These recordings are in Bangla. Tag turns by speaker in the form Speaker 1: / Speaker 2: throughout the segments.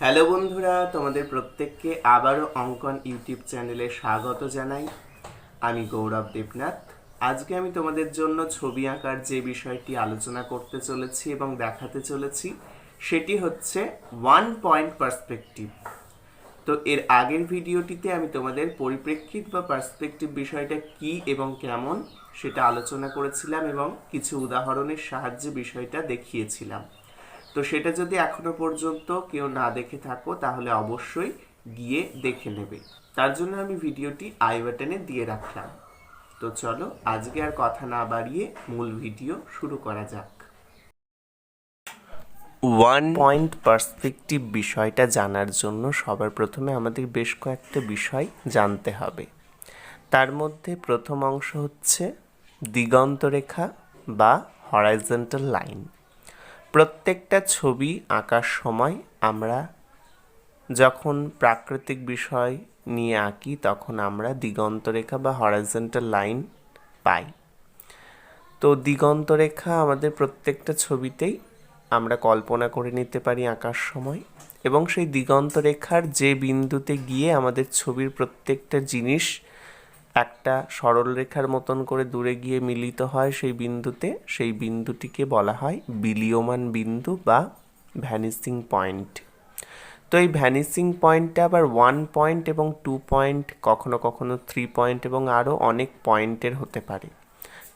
Speaker 1: হ্যালো বন্ধুরা, তোমাদের প্রত্যেককে আবারও অঙ্কন ইউটিউব চ্যানেলে স্বাগত জানাই। আমি গৌরব দেবনাথ। আজকে আমি তোমাদের জন্য ছবি আঁকার যে বিষয়টি আলোচনা করতে চলেছি এবং দেখাতে চলেছি, সেটি হচ্ছে ওয়ান পয়েন্ট পার্সপেক্টিভ তো এর আগের ভিডিওটিতে আমি তোমাদের পরিপ্রেক্ষিত বা পার্সপেক্টিভ বিষয়টা কি এবং কেমন, সেটা আলোচনা করেছিলাম এবং কিছু উদাহরণের সাহায্যে বিষয়টা দেখিয়েছিলাম। তো সেটা যদি এখনও পর্যন্ত কেউ না দেখে থাকো, তাহলে অবশ্যই গিয়ে দেখে নেবে। তার জন্য আমি ভিডিওটি আই বাটনে দিয়ে রাখলাম। তো চলো, আজকে আর কথা না বাড়িয়ে মূল ভিডিও শুরু করা যাক। ওয়ান পয়েন্ট পার্সপেক্টিভ বিষয়টা জানার জন্য সবার প্রথমে আমাদের বেশ কয়েকটা বিষয় জানতে হবে। তার মধ্যে প্রথম অংশ হচ্ছে দিগন্তরেখা বা হরাইজেন্টাল লাইন প্রত্যেকটা ছবি আঁকার সময় আমরা যখন প্রাকৃতিক বিষয় নিয়ে আঁকি, তখন আমরা দিগন্তরেখা বা হরাইজন্টাল লাইন পাই। তো দিগন্তরেখা আমাদের প্রত্যেকটা ছবিতেই আমরা কল্পনা করে নিতে পারি আঁকার সময় এবং সেই দিগন্তরেখার যে বিন্দুতে গিয়ে আমাদের ছবির প্রত্যেকটা জিনিস একটা সরল রেখার মতন করে দূরে গিয়ে মিলিত হয় সেই বিন্দুতে। সেই বিন্দুটিকে বলা হয় বিলীয়মান বিন্দু বা ভ্যানিসিং পয়েন্ট। তো এই ভ্যানিসিং পয়েন্টটা আবার ওয়ান পয়েন্ট এবং টু পয়েন্ট কখনো কখনো থ্রি পয়েন্ট এবং আরও অনেক পয়েন্টের হতে পারে।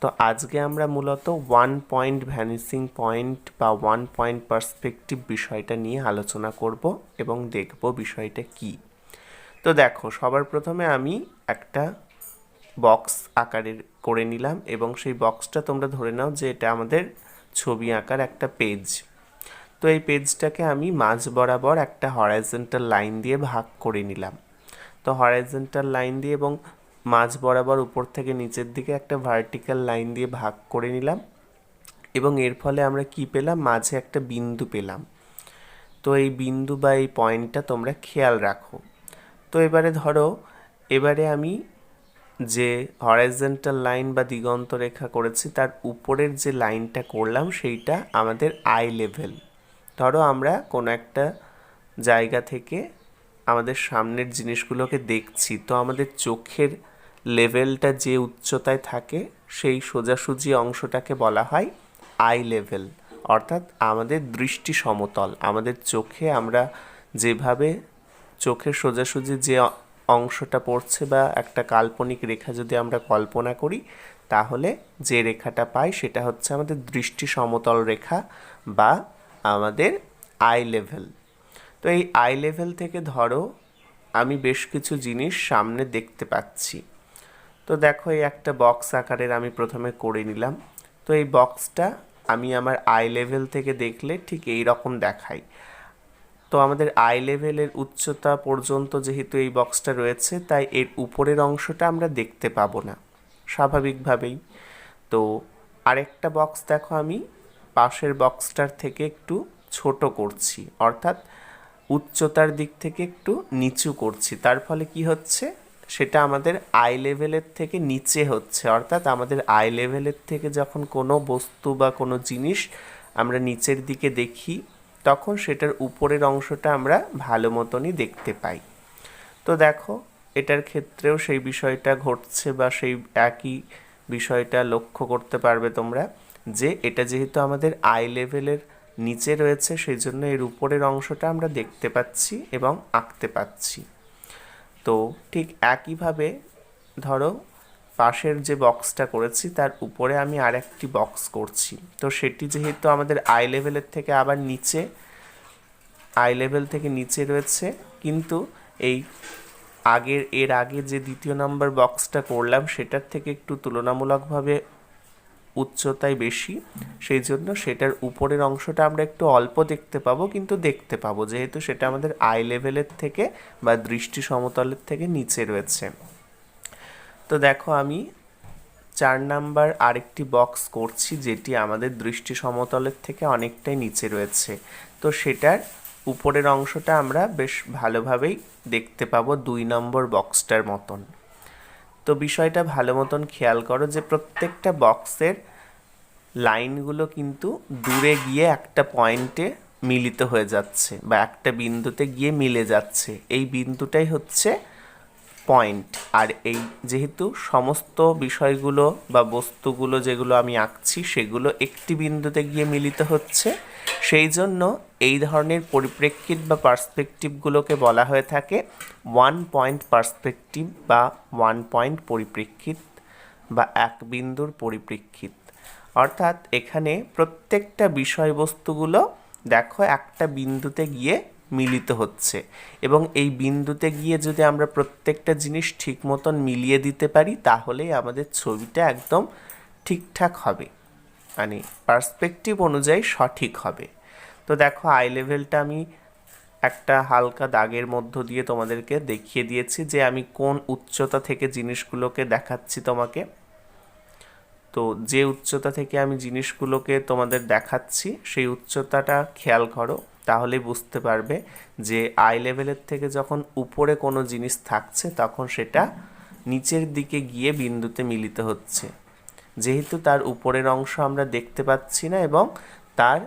Speaker 1: তো আজকে আমরা মূলত ওয়ান পয়েন্ট ভ্যানিসিং পয়েন্ট বা ওয়ান পয়েন্ট পার্সপেক্টিভ বিষয়টা নিয়ে আলোচনা করব এবং দেখব বিষয়টা কি। তো দেখো, সবার প্রথমে আমি একটা বক্স আকারের করে নিলাম এবং সেই বক্সটা তোমরা ধরে নাও যে এটা আমাদের ছবি আঁকার একটা পেজ তো এই পেজটাকে আমি মাঝ বরাবর একটা হরাইজেন্টাল লাইন দিয়ে ভাগ করে নিলাম। তো হরাইজেন্টাল লাইন দিয়ে এবং মাঝ বরাবর উপর থেকে নিচের দিকে একটা ভার্টিক্যাল লাইন দিয়ে ভাগ করে নিলাম এবং এর ফলে আমরা কি পেলাম? মাঝে একটা বিন্দু পেলাম। তো এই বিন্দু বা এই পয়েন্টটা তোমরা খেয়াল রাখো। তো এবারে ধরো, এবারে আমি যে হরাইজেন্টাল লাইন বা দিগন্ত রেখা করেছি, তার উপরের যে লাইনটা করলাম, সেইটা আমাদের আই লেভেল ধরো আমরা কোনো একটা জায়গা থেকে আমাদের সামনের জিনিসগুলোকে দেখছি, তো আমাদের চোখের লেভেলটা যে উচ্চতায় থাকে, সেই সোজাসুজি অংশটাকে বলা হয় আই লেভেল অর্থাৎ আমাদের দৃষ্টি সমতল, আমাদের চোখে আমরা যেভাবে চোখের সোজাসুজি যে অংশটা পড়ছে বা একটা কাল্পনিক রেখা যদি আমরা কল্পনা করি, তাহলে যে রেখাটা পাই সেটা হচ্ছে আমাদের দৃষ্টি সমতল রেখা বা আমাদের আই লেভেল তো এই আই লেভেল থেকে ধরো আমি বেশ কিছু জিনিস সামনে দেখতে পাচ্ছি। তো দেখো এই একটা বক্স আকারের আমি প্রথমে করে নিলাম। তো এই বক্সটা আমি আমার আই লেভেল থেকে দেখলে ঠিক এই রকম দেখাই তো আমাদের আই লেভেলের উচ্চতা পর্যন্ত যেহেতু এই বক্সটা রয়েছে, তাই এর উপরের অংশটা আমরা দেখতে পাবো না, স্বাভাবিকভাবেই। তো আরেকটা বক্স দেখো আমি, পাশের বক্সটার থেকে একটু ছোট করছি, অর্থাৎ উচ্চতার দিক থেকে একটু নিচু করছি। তার ফলে কি হচ্ছে? সেটা আমাদের আই লেভেলের থেকে নিচে হচ্ছে, অর্থাৎ আমাদের আই লেভেলের থেকে যখন কোনো বস্তু বা কোনো জিনিস আমরা নিচের দিকে দেখি তখন সেটার উপরের অংশটা আমরা ভালো মতনই দেখতে পাই। তো দেখো, এটার ক্ষেত্রেও সেই বিষয়টা ঘটছে বা সেই একই বিষয়টা লক্ষ্য করতে পারবে তোমরা যে এটা যেহেতু আমাদের আই লেভেলের নিচে রয়েছে, সেই জন্য এর উপরের অংশটা আমরা দেখতে পাচ্ছি এবং আঁকতে পাচ্ছি। তো ঠিক একইভাবে ধরো পাশের যে বক্সটা করেছি, তার উপরে আমি আরেকটি বক্স করছি। তো সেটি যেহেতু আমাদের আই লেভেলের থেকে আবার নিচে আই লেভেল থেকে নিচে রয়েছে, কিন্তু এই আগের, এর আগে যে দ্বিতীয় নাম্বার বক্সটা করলাম, সেটার থেকে একটু তুলনামূলকভাবে উচ্চতায় বেশি। সেই জন্য সেটার উপরের অংশটা আমরা একটু অল্প দেখতে পাবো, কিন্তু দেখতে পাবো, যেহেতু সেটা আমাদের আই লেভেলের থেকে বা দৃষ্টি সমতলের থেকে নিচে রয়েছে। তো দেখো আমি চার নাম্বার আরেকটি বক্স করছি, যেটি আমাদের দৃষ্টি সমতলের থেকে অনেকটাই নিচে রয়েছে। তো সেটার উপরের অংশটা আমরা বেশ ভালোভাবেই দেখতে পাবো দুই নম্বর বক্সটার মতন। তো বিষয়টা ভালো মতন খেয়াল করো যে প্রত্যেকটা বক্সের লাইনগুলো কিন্তু দূরে গিয়ে একটা পয়েন্টে মিলিত হয়ে যাচ্ছে বা একটা বিন্দুতে গিয়ে মিলে যাচ্ছে। এই বিন্দুটাই হচ্ছে পয়েন্ট আর এই যেহেতু সমস্ত বিষয়গুলো বা বস্তুগুলো যেগুলো আমি আঁকছি, সেগুলো একটি বিন্দুতে গিয়ে মিলিত হচ্ছে, সেই জন্য এই ধরনের পরিপ্রেক্ষিত বা পার্সপেক্টিভগুলোকে বলা হয়ে থাকে ওয়ান পয়েন্ট পার্সপেক্টিভ বা ওয়ান পয়েন্ট পরিপ্রেক্ষিত বা এক বিন্দুর পরিপ্রেক্ষিত। অর্থাৎ এখানে প্রত্যেকটা বিষয়বস্তুগুলো দেখো একটা বিন্দুতে গিয়ে মিলিত হচ্ছে। এবং এই বিন্দুতে গিয়ে যদি আমরা প্রত্যেকটা জিনিস ঠিক মতন মিলিয়ে দিতে পারি তাহলেই আমাদের ছবিটা একদম ঠিকঠাক হবে। মানে পার্সপেক্টিভ অনুযায়ী সঠিক হবে। তো দেখো আই লেভেলটা আমি একটা হালকা দাগের মধ্য দিয়ে তোমাদেরকে দেখিয়ে দিয়েছি যে আমি কোন উচ্চতা থেকে জিনিসগুলোকে দেখাচ্ছি তোমাকে। তো যে উচ্চতা থেকে আমি জিনিসগুলোকে তোমাদের দেখাচ্ছি, সেই উচ্চতাটা খেয়াল করো। তাহলে বুঝতে পারবে যে আই লেভেলের থেকে যখন উপরে কোনো জিনিস থাকছে, তখন সেটা নিচের দিকে গিয়ে বিন্দুতে মিলিত হচ্ছে। যেহেতু তার উপরের অংশ আমরা দেখতে পাচ্ছি না এবং তার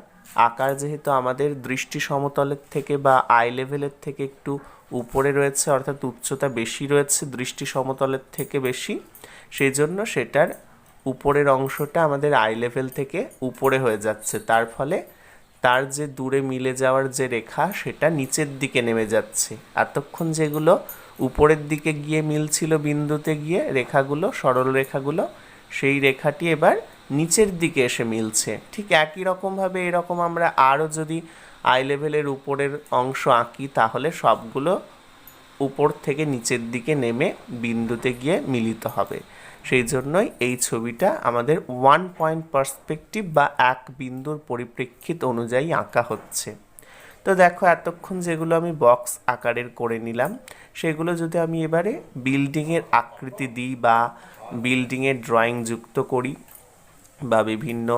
Speaker 1: আকার যেহেতু আমাদের দৃষ্টি সমতলের থেকে বা আই লেভেলের থেকে একটু উপরে রয়েছে, অর্থাৎ উচ্চতা বেশি রয়েছে, দৃষ্টি সমতলের থেকে বেশি সেই জন্য সেটার উপরের অংশটা আমাদের আই লেভেল থেকে উপরে হয়ে যাচ্ছে। তার ফলে তার যে দূরে মিলে যাওয়ার যে রেখা, সেটা নিচের দিকে নেমে যাচ্ছে। এতক্ষণ যেগুলো উপরের দিকে গিয়ে মিলছিল বিন্দুতে গিয়ে, রেখাগুলো, সরল রেখাগুলো, সেই রেখাটি এবার নিচের দিকে এসে মিলছে। ঠিক একই রকমভাবে এরকম আমরা আরও যদি আই লেভেলের উপরের অংশ আঁকি, তাহলে সবগুলো উপর থেকে নিচের দিকে নেমে বিন্দুতে গিয়ে মিলিত হবে। সেই জন্যই এই ছবিটা আমাদের ওয়ান পয়েন্ট পার্সপেক্টিভ বা এক বিন্দুর পরিপ্রেক্ষিত অনুযায়ী আঁকা হচ্ছে। তো দেখো, এতক্ষণ যেগুলো আমি বক্স আকারের করে নিলাম, সেগুলো যদি আমি এবারে বিল্ডিংয়ের আকৃতি দিই বা বিল্ডিংয়ের ড্রয়িং যুক্ত করি বা বিভিন্ন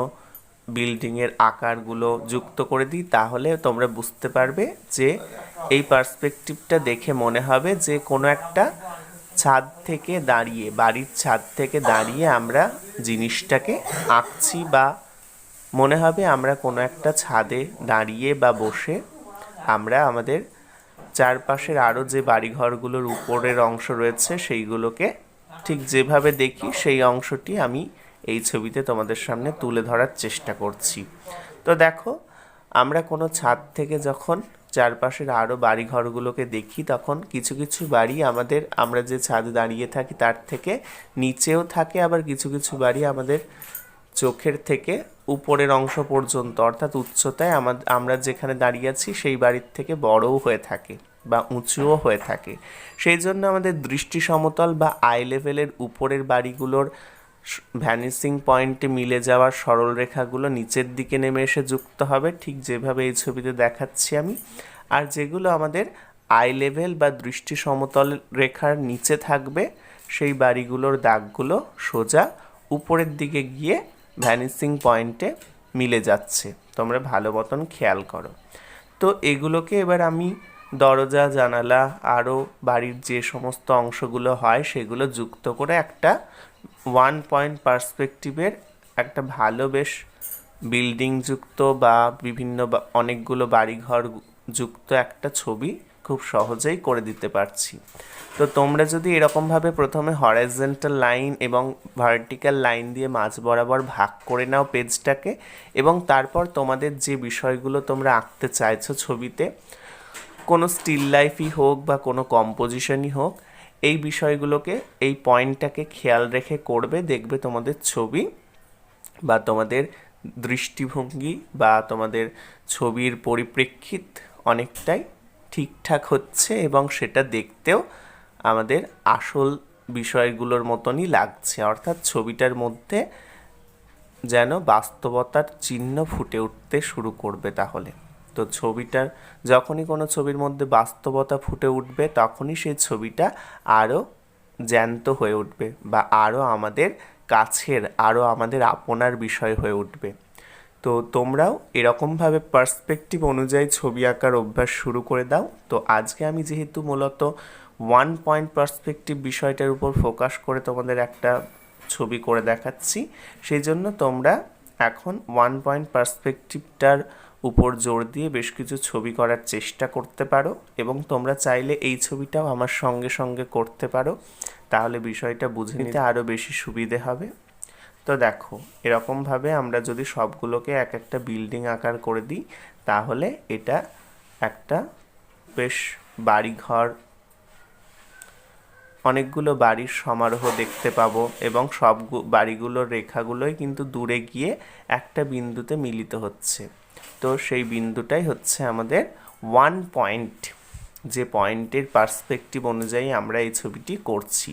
Speaker 1: বিল্ডিংয়ের আকারগুলো যুক্ত করে দিই, তাহলে তোমরা বুঝতে পারবে যে এই পার্সপেক্টিভটা দেখে মনে হবে যে কোনো একটা ছাদ থেকে দাঁড়িয়ে, বাড়ির ছাদ থেকে দাঁড়িয়ে আমরা জিনিসটাকে আঁকছি বা মনে হবে আমরা কোনো একটা ছাদে দাঁড়িয়ে বা বসে আমরা আমাদের চারপাশের আরও যে বাড়িঘরগুলোর উপরের অংশ রয়েছে সেইগুলোকে ঠিক যেভাবে দেখি সেই অংশটি আমি এই ছবিতে তোমাদের সামনে তুলে ধরার চেষ্টা করছি। তো দেখো, আমরা কোনো ছাদ থেকে যখন চারপাশের আরও বাড়িঘরগুলোকে দেখি, তখন কিছু কিছু বাড়ি আমাদের, আমরা যে ছাদে দাঁড়িয়ে থাকি তার থেকে নিচেও থাকে, আবার কিছু কিছু বাড়ি আমাদের চোখের থেকে উপরের অংশ পর্যন্ত, অর্থাৎ উচ্চতায় আমরা যেখানে দাঁড়িয়ে আছি সেই বাড়ির থেকে বড়ও হয়ে থাকে বা উঁচুও হয়ে থাকে। সেই জন্য আমাদের দৃষ্টি সমতল বা আই লেভেলের উপরের বাড়িগুলোর ভ্যানিসিং পয়েন্টে মিলে যাওয়ার সরল রেখাগুলো নিচের দিকে নেমে এসে যুক্ত হবে। ঠিক যেভাবে এই ছবিতে দেখাচ্ছি আমি। আর যেগুলো আমাদের আই লেভেল বা দৃষ্টি সমতল রেখার নিচে থাকবে, সেই বাড়িগুলোর দাগগুলো সোজা উপরের দিকে গিয়ে ভ্যানিসিং পয়েন্টে মিলে যাচ্ছে। তোমরা ভালো মতন খেয়াল করো। তো এগুলোকে এবার আমি দরজা, জানালা আরও বাড়ির যে সমস্ত অংশগুলো হয়, সেগুলো যুক্ত করে একটা ওয়ান পয়েন্ট পার্সপেক্টিভের একটা ভালো বেশ বিল্ডিং যুক্ত বা বিভিন্ন অনেকগুলো বাড়িঘর যুক্ত একটা ছবি খুব সহজেই করে দিতে পারছি। তো তোমরা যদি এরকমভাবে প্রথমে হরাইজেন্টাল লাইন এবং ভার্টিক্যাল লাইন দিয়ে মাঝ বরাবর ভাগ করে নাও পেজটাকে এবং তারপর তোমাদের যে বিষয়গুলো তোমরা আঁকতে চাইছো ছবিতে, কোনো স্টিল লাইফই হোক বা কোনো কম্পোজিশনই হোক এই বিষয়গুলোকে, এই পয়েন্টটাকে খেয়াল রেখে করবে, দেখবে তোমাদের ছবি বা তোমাদের দৃষ্টিভঙ্গি বা তোমাদের ছবির পরিপ্রেক্ষিত অনেকটাই ঠিকঠাক হচ্ছে এবং সেটা দেখতেও আমাদের আসল বিষয়গুলোর মতনই লাগছে। অর্থাৎ ছবিটার মধ্যে যেন বাস্তবতার চিহ্ন ফুটে উঠতে শুরু করবে তাহলে। তো ছবিটার যখনই কোনো ছবির মধ্যে বাস্তবতা ফুটে উঠবে, তখনই সেই ছবিটা আরও জ্যান্ত হয়ে উঠবে বা আরও আমাদের কাছের, আরও আমাদের আপনার বিষয় হয়ে উঠবে। তো তোমরাও এরকমভাবে পার্সপেক্টিভ অনুযায়ী ছবি আঁকার অভ্যাস শুরু করে দাও। তো আজকে আমি যেহেতু মূলত ওয়ান পয়েন্ট পার্সপেক্টিভ বিষয়টার উপর ফোকাস করে তোমাদের একটা ছবি করে দেখাচ্ছি, সেই জন্য তোমরা এখন ওয়ান পয়েন্ট পার্সপেক্টিভটার উপর জোর দিয়ে বেশ কিছু ছবি করার চেষ্টা করতে পারো এবং তোমরা চাইলে এই ছবিটাও আমার সঙ্গে সঙ্গে করতে পারো। তাহলে বিষয়টা বুঝে নিতে আরও বেশি সুবিধে হবে। তো দেখো, এরকমভাবে আমরা যদি সবগুলোকে এক একটা বিল্ডিং আকার করে দিই, তাহলে এটা একটা বেশ বাড়িঘর, অনেকগুলো বাড়ির সমারোহ দেখতে পাবো এবং সব বাড়িগুলোর রেখাগুলোই কিন্তু দূরে গিয়ে একটা বিন্দুতে মিলিত হচ্ছে। তো সেই বিন্দুটাই হচ্ছে আমাদের ওয়ান পয়েন্ট যে পয়েন্টের পার্সপেক্টিভ অনুযায়ী আমরা এই ছবিটি করছি।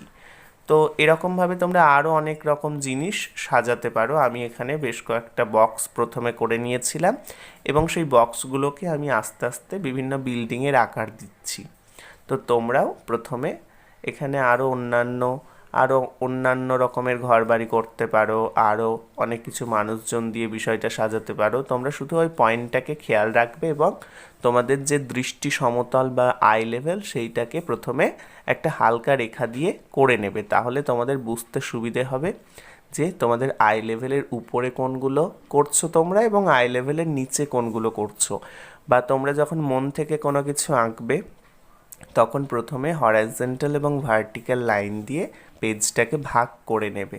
Speaker 1: তো এরকমভাবে তোমরা আরও অনেক রকম জিনিস সাজাতে পারো। আমি এখানে বেশ কয়েকটা বক্স প্রথমে করে নিয়েছিলাম এবং সেই বক্সগুলোকে আমি আস্তে আস্তে বিভিন্ন বিল্ডিংয়ের আকার দিচ্ছি। তো তোমরাও প্রথমে এখানে আরও অন্যান্য আরও অন্যান্য রকমের ঘর বাড়ি করতে পারো আরও অনেক কিছু মানুষজন দিয়ে বিষয়টা সাজাতে পারো। তোমরা শুধু ওই পয়েন্টটাকে খেয়াল রাখবে এবং তোমাদের যে দৃষ্টি সমতল বা আই লেভেল সেইটাকে প্রথমে একটা হালকা রেখা দিয়ে করে নেবে। তাহলে তোমাদের বুঝতে সুবিধে হবে যে তোমাদের আই লেভেলের উপরে কোনগুলো করছ তোমরা এবং আই লেভেলের নিচে কোনগুলো করছ। বা তোমরা যখন মন থেকে কোনো কিছু আঁকবে, তখন প্রথমে হরাইজেন্টাল এবং ভার্টিক্যাল লাইন দিয়ে পেজটাকে ভাগ করে নেবে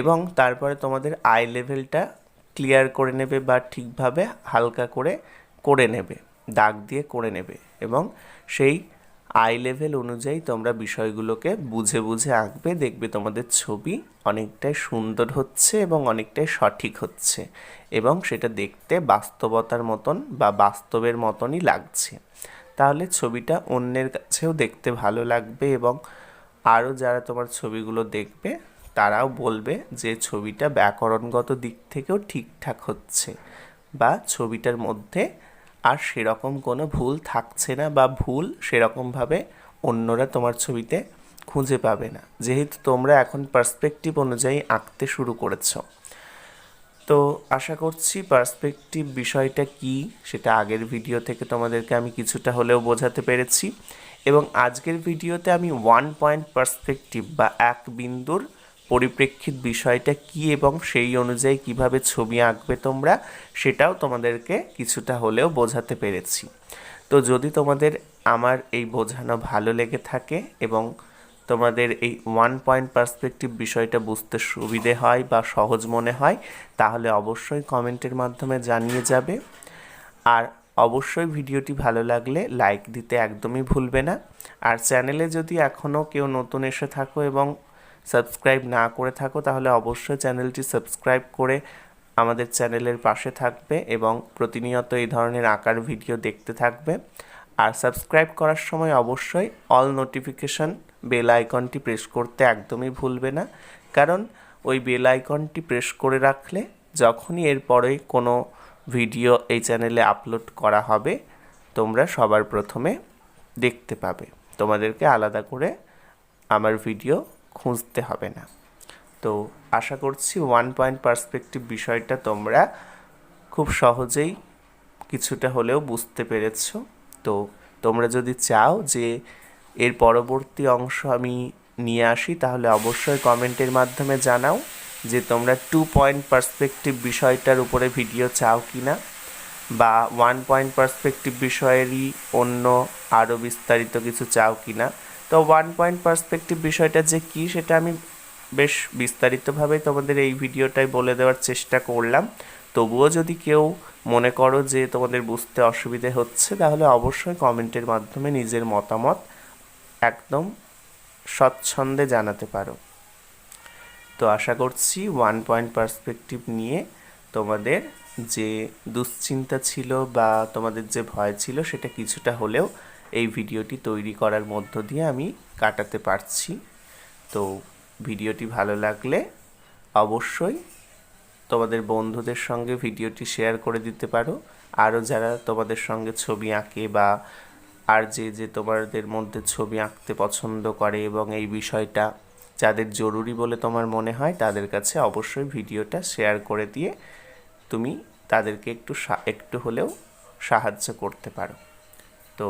Speaker 1: এবং তারপরে তোমাদের আই লেভেলটা ক্লিয়ার করে নেবে বা ঠিকভাবে হালকা করে করে নেবে, দাগ দিয়ে করে নেবে এবং সেই আই লেভেল অনুযায়ী তোমরা বিষয়গুলোকে বুঝে বুঝে আঁকবে, দেখবে তোমাদের ছবি অনেকটাই সুন্দর হচ্ছে এবং অনেকটাই সঠিক হচ্ছে এবং সেটা দেখতে বাস্তবতার মতন বা বাস্তবের মতনই লাগছে। তাহলে ছবিটা অন্যের কাছেও দেখতে ভালো লাগবে এবং আরও যারা তোমার ছবিগুলো দেখবে, তারাও বলবে যে ছবিটা ব্যাকরণগত দিক থেকেও ঠিকঠাক হচ্ছে বা ছবিটার মধ্যে আর সেরকম কোনো ভুল থাকছে না বা ভুল সেরকমভাবে অন্যরা তোমার ছবিতে খুঁজে পাবে না। যেহেতু তোমরা এখন পার্সপেক্টিভ অনুযায়ী আঁকতে শুরু করেছ। তো আশা করছি পার্সপেক্টিভ বিষয়টা কি সেটা আগের ভিডিও থেকে তোমাদেরকে আমি কিছুটা হলেও বোঝাতে পেরেছি। এবং আজকের ভিডিওতে আমি ওয়ান পয়েন্ট পার্সপেক্টিভ বা এক বিন্দুর পরিপ্রেক্ষিত বিষয়টা কি এবং সেই অনুযায়ী কীভাবে ছবি আঁকবে তোমরা সেটাও তোমাদেরকে কিছুটা হলেও বোঝাতে পেরেছি। তো যদি তোমাদের আমার এই বোঝানো ভালো লেগে থাকে এবং তোমাদের এই ওয়ান পয়েন্ট পার্সপেক্টিভ বিষয়টা বুঝতে সুবিধে হয় বা সহজ মনে হয়, তাহলে অবশ্যই কমেন্টের মাধ্যমে জানিয়ে যাবে। আর অবশ্যই ভিডিওটি ভালো লাগলে লাইক দিতে একদমই ভুলবে না। আর চ্যানেলে যদি এখনও কেউ নতুন এসে থাকো এবং সাবস্ক্রাইব না করে থাকো, তাহলে অবশ্যই চ্যানেলটি সাবস্ক্রাইব করে আমাদের চ্যানেলের পাশে থাকবে এবং প্রতিনিয়ত এই ধরনের আঁকার ভিডিও দেখতে থাকবে। আর সাবস্ক্রাইব করার সময় অবশ্যই অল নোটিফিকেশন বেল আইকনটি প্রেস করতে একদমই ভুলবে না। কারণ ওই বেল আইকনটি প্রেস করে রাখলে যখনই এরপরে কোনো ভিডিও এই চ্যানেলে আপলোড করা হবে, তোমরা সবার প্রথমে দেখতে পাবে। তোমাদেরকে আলাদা করে আমার ভিডিও খুঁজতে হবে না। তো আশা করছি ওয়ান পয়েন্ট পার্সপেক্টিভ বিষয়টা তোমরা খুব সহজেই কিছুটা হলেও বুঝতে পেরেছ। তো তোমরা যদি চাও যে এর পরবর্তী অংশ আমি নিয়ে আসি, তাহলে অবশ্যই কমেন্টের মাধ্যমে জানাও। যে তোমরা টু পয়েন্ট পার্সপেক্টিভ বিষয়টার উপরে ভিডিও চাও কি না বা ওয়ান পয়েন্ট পার্সপেক্টিভ বিষয়েরই অন্য আরও বিস্তারিত কিছু চাও কি না তো ওয়ান পয়েন্ট পার্সপেক্টিভ বিষয়টা যে কী সেটা আমি বেশ বিস্তারিতভাবে তোমাদের এই ভিডিওটাই বলে দেওয়ার চেষ্টা করলাম। তবুও যদি কেউ মনে করো যে তোমাদের বুঝতে অসুবিধে হচ্ছে, তাহলে অবশ্যই কমেন্টের মাধ্যমে নিজের মতামত একদম স্বচ্ছন্দে জানাতে পারো। তো আশা করছি ওয়ান পয়েন্ট পার্সপেক্টিভ নিয়ে তোমাদের যে দুশ্চিন্তা ছিল বা তোমাদের যে ভয় ছিল সেটা কিছুটা হলেও এই ভিডিওটি তৈরি করার মধ্য দিয়ে আমি কাটাতে পারছি। তো ভিডিওটি ভালো লাগলে অবশ্যই তোমাদের বন্ধুদের সঙ্গে ভিডিওটি শেয়ার করে দিতে পারো। আরও যারা তোমাদের সঙ্গে ছবি আঁকে বা আর যে যে তোমাদের মধ্যে ছবি আঁকতে পছন্দ করে এবং এই বিষয়টা যাদের জরুরি বলে তোমার মনে হয়, তাদের কাছে অবশ্যই ভিডিওটা শেয়ার করে দিয়ে তুমি তাদেরকে একটু একটু হলেও সাহায্য করতে পারো। তো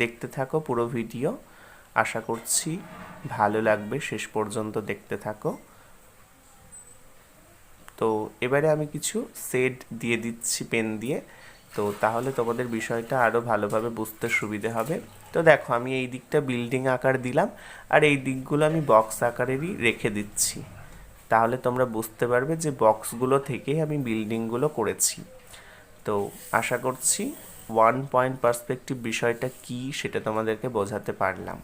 Speaker 1: দেখতে থাকো পুরো ভিডিও। আশা করছি ভালো লাগবে। শেষ পর্যন্ত দেখতে থাকো। তো এবারে আমি কিছু সেড দিয়ে দিচ্ছি, পেন দিয়ে। তো তাহলে তোমাদের বিষয়টা আরও ভালোভাবে বুঝতে সুবিধে হবে। তো দেখো, আমি এই দিকটা বিল্ডিং আকার দিলাম, আর এই দিকগুলো আমি বক্স আকারেরই রেখে দিচ্ছি। তাহলে তোমরা বুঝতে পারবে যে বক্সগুলো থেকেই আমি বিল্ডিংগুলো করেছি। তো আশা করছি ওয়ান পয়েন্ট পার্সপেক্টিভ বিষয়টা কি সেটা তোমাদেরকে বোঝাতে পারলাম।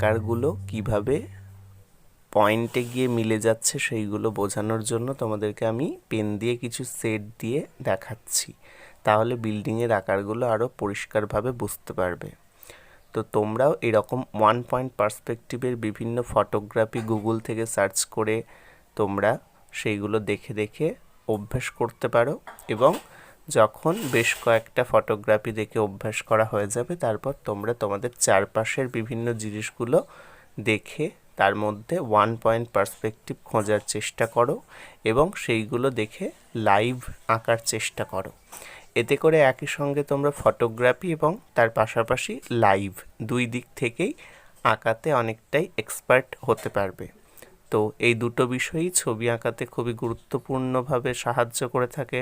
Speaker 1: আকারগুলো কীভাবে পয়েন্টে গিয়ে মিলে যাচ্ছে সেইগুলো বোঝানোর জন্য তোমাদেরকে আমি পেন দিয়ে কিছু সেট দিয়ে দেখাচ্ছি। তাহলে বিল্ডিংয়ের আকারগুলো আরও পরিষ্কারভাবে বুঝতে পারবে। তো তোমরাও এরকম ওয়ান পয়েন্ট পার্সপেক্টিভের বিভিন্ন ফটোগ্রাফি গুগল থেকে সার্চ করে তোমরা সেইগুলো দেখে দেখে অভ্যাস করতে পারো এবং যখন বেশ কয়েকটা ফটোগ্রাফি দেখে অভ্যাস করা হয়ে যাবে, তারপর তোমরা তোমাদের চারপাশের বিভিন্ন জিনিসগুলো দেখে তার মধ্যে ওয়ান পয়েন্ট পার্সপেক্টিভ খোঁজার চেষ্টা করো এবং সেইগুলো দেখে লাইভ আঁকার চেষ্টা করো। এতে করে একই সঙ্গে তোমরা ফটোগ্রাফি এবং তার পাশাপাশি লাইভ দুই দিক থেকেই আঁকাতে অনেকটাই এক্সপার্ট হতে পারবে। তো এই দুটো বিষয়ই ছবি আঁকাতে খুবই গুরুত্বপূর্ণভাবে সাহায্য করে থাকে।